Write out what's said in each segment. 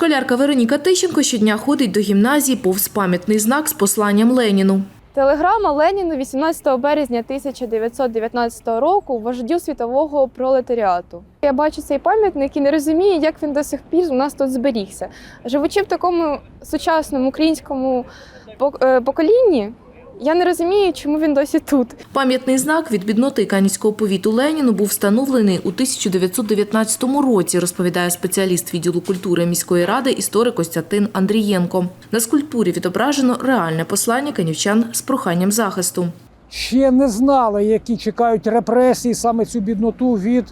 Школярка Вероніка Тищенко щодня ходить до гімназії повз пам'ятний знак з посланням Леніну. Телеграма Леніну 18 березня 1919 року вождю світового пролетаріату. Я бачу цей пам'ятник і не розумію, як він до сих пір у нас тут зберігся. Живучи в такому сучасному українському е, поколінні, я не розумію, чому він досі тут. Пам'ятний знак від бідноти Канівського повіту Леніну був встановлений у 1919 році, розповідає спеціаліст відділу культури міської ради історик Костянтин Андрієнко. На скульптурі відображено реальне послання канівчан з проханням захисту. ще не знали, які чекають репресії саме цю бідноту від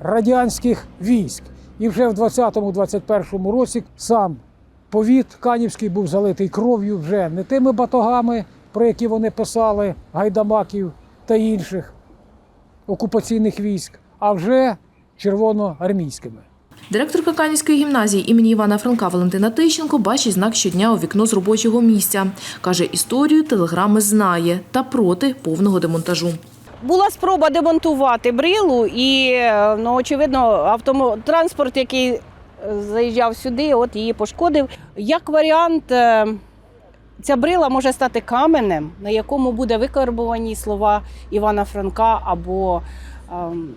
радянських військ. І вже в 20-21 році сам повіт Канівський був залитий кров'ю вже не тими батогами, про які вони писали, гайдамаків та інших окупаційних військ, а вже червоноармійськими. Директорка Канівської гімназії імені Івана Франка Валентина Тищенко бачить знак щодня у вікно з робочого місця. Каже, історію телеграми знає та проти повного демонтажу. Була спроба демонтувати брилу, і е, ну, очевидно, автотранспорт, який е, заїжджав сюди, от її пошкодив. Як варіант, е, ця брила може стати каменем, на якому буде викарбувані слова Івана Франка або, ем,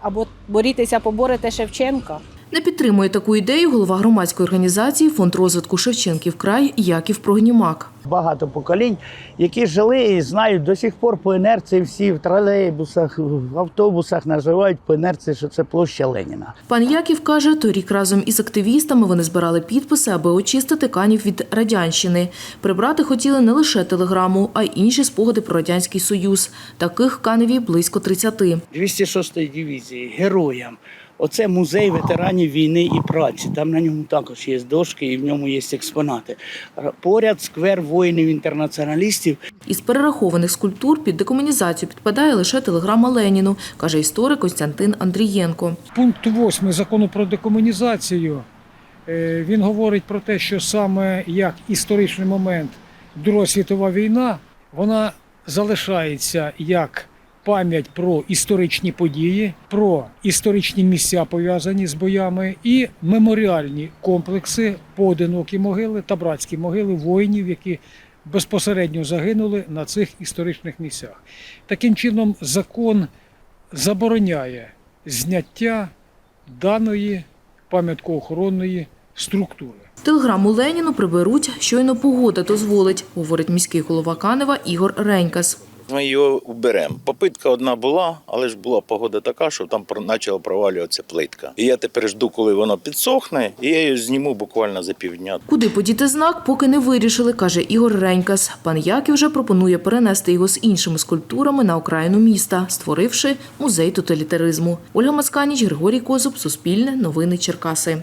або борітися, поборете Шевченка. Не підтримує таку ідею голова громадської організації Фонд розвитку Шевченків край Яків Прогнімак. Багато поколінь, які жили і знають до сих пор по інерції всі в тролейбусах, в автобусах називають по інерції, що це площа Леніна. Пан Яків каже, торік разом із активістами вони збирали підписи, аби очистити канів від радянщини. Прибрати хотіли не лише телеграму, а й інші спогади про радянський союз. Таких каневі близько 30. 206-ї дивізії героям. Оце музей ветеранів війни і праці. Там на ньому також є дошки і в ньому є експонати. Поряд сквер воїнів-інтернаціоналістів. Із перерахованих скульптур під декомунізацію підпадає лише телеграма Леніну, каже історик Костянтин Андрієнко. Пункт 8 закону про декомунізацію е, він говорить про те, що саме як історичний момент Друга світова війна, вона залишається як пам'ять про історичні події, про історичні місця пов'язані з боями і меморіальні комплекси, поодинокі могили та братські могили воїнів, які безпосередньо загинули на цих історичних місцях. Таким чином, закон забороняє зняття даної пам'яткоохоронної структури. Телеграму Леніну приберуть, щойно погода дозволить, говорить міський голова Канева Ігор Ренькас. Ми його уберемо. Попитка одна була, але ж була погода така, що там почала провалюватися плитка. І я тепер жду, коли воно підсохне, і я її зніму буквально за півдня. Куди подіти знак, поки не вирішили, каже Ігор Ренькас. Пан Яків вже пропонує перенести його з іншими скульптурами на окраїну міста, створивши музей тоталітаризму. Ольга Масканіч, Григорій Козуб, Суспільне, Новини Черкаси.